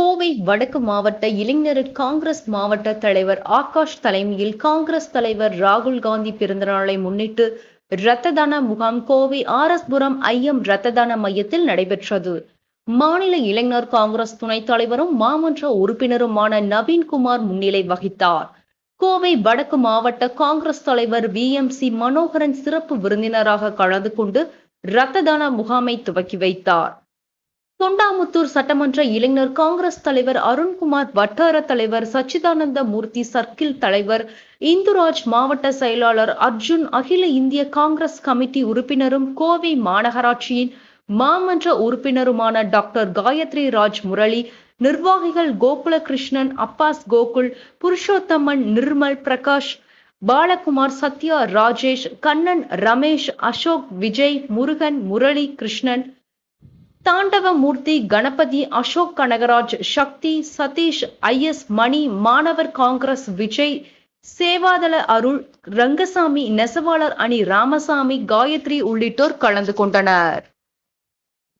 கோவை வடக்கு மாவட்ட இளைஞர் காங்கிரஸ் மாவட்ட தலைவர் ஆகாஷ் தலைமையில் காங்கிரஸ் தலைவர் ராகுல் காந்தி பிறந்தநாளை முன்னிட்டு இரத்த தான முகாம் கோவை ஆர்எஸ்புரம் ஐஎம் இரத்த தான மையத்தில் நடைபெற்றது. மாநில இளைஞர் காங்கிரஸ் துணைத் தலைவரும் மாமன்ற உறுப்பினருமான நவீன்குமார் முன்னிலை வகித்தார். கோவை வடக்கு மாவட்ட காங்கிரஸ் தலைவர் வி எம் சி மனோகரன் சிறப்பு விருந்தினராக கலந்து கொண்டு இரத்த தான முகாமை துவக்கி வைத்தார். தொண்டாமுத்தூர் சட்டமன்ற இளைஞர் காங்கிரஸ் தலைவர் அருண்குமார் வட்டார தலைவர் சச்சிதானந்த மூர்த்தி சர்க்கிள் தலைவர் இந்துராஜ் மாவட்ட செயலாளர் அர்ஜுன் அகில இந்திய காங்கிரஸ் கமிட்டி உறுப்பினரும் கோவை மாநகராட்சியின் மாமன்ற உறுப்பினருமான டாக்டர் காயத்ரி ராஜ் முரளி நிர்வாகிகள் கோகுலகிருஷ்ணன் அப்பாஸ் கோகுல் புருஷோத்தமன் நிர்மல் பிரகாஷ் பாலகுமார் சத்யா ராஜேஷ் கண்ணன் ரமேஷ் அசோக் விஜய் முருகன் முரளி கிருஷ்ணன் தாண்டவமூர்த்தி கணபதி அசோக் கனகராஜ் சக்தி சதீஷ் ஐஎஸ் மணி மாணவர் காங்கிரஸ் விஜய் சேவாதள அருள் ரங்கசாமி நெசவாளர் அணி ராமசாமி காயத்ரி உள்ளிட்டோர் கலந்து கொண்டனர்.